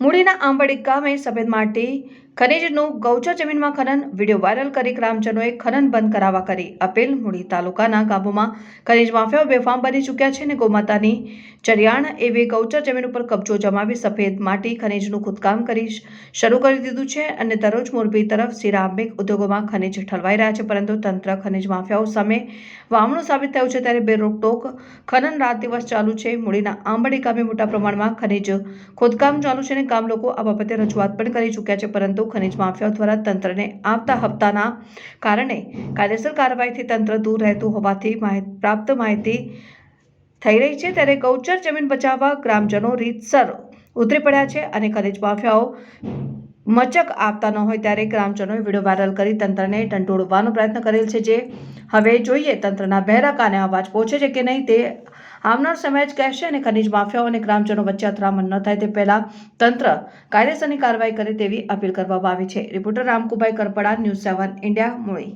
મૂડીના આંબડી ગામે સફેદ માટી, ખનીજનું ગૌચર જમીનમાં ખનન, વીડિયો વાયરલ કરી ગ્રામજનોએ ખનન બંધ કરાવવા કરી અપીલ. મૂડી તાલુકાના ગામોમાં ખનીજ માફિયાઓ બેફામ બની ચૂક્યા છે અને ગોમાતાની ચરિયાણ એવી ગૌચર જમીન ઉપર કબજો જમાવી સફેદ માટી, ખનીજનું ખોદકામ કરી શરૂ કરી દીધું છે અને દરરોજ મોરબી તરફ સિરામિક ઉદ્યોગોમાં ખનીજ ઠલવાઈ રહ્યા છે, પરંતુ તંત્ર ખનીજ માફિયાઓ સામે વામણું સાબિત થયું છે ત્યારે બે રોકટોક ખનન રાત દિવસ ચાલુ છે. મૂડીના આંબડી ગામે મોટા પ્રમાણમાં ખનીજ ખોદકામ ચાલુ છે અને ગામ લોકો આ બાબતે રજૂઆત પણ કરી ચૂક્યા છે, પરંતુ ખનીજ માફિયાઓ દ્વારા તંત્રને આપતા હપ્તાના કારણે કાયદેસર કાર્યવાહીથી તંત્ર દૂર રહેતું હોવાથી પ્રાપ્ત માહિતી થઈ રહી છે. ત્યારે ગૌચર જમીન બચાવવા ગ્રામજનો રીતસર ઉતરી પડ્યા છે અને ખનીજ માફિયાઓ મચક આપતા ન હોય ત્યારે ગ્રામજનોએ વીડિયો વાયરલ કરી તંત્રને ટંટોળવાનો પ્રયત્ન કરેલ છે જે હવે જોઈએ તંત્રના બહેરા કાને અવાજ પહોંચે છે કે નહીં તે આવનાર સમય જ કહેશે અને ખનિજ માફિયાઓ અને ગ્રામજનો વચ્ચે અથડામણ ન થાય તે પહેલાં તંત્ર કાયદેસરની કાર્યવાહી કરે તેવી અપીલ કરવામાં આવી છે. Reporter Ramkubhai Karpada, news seven, India, Muli.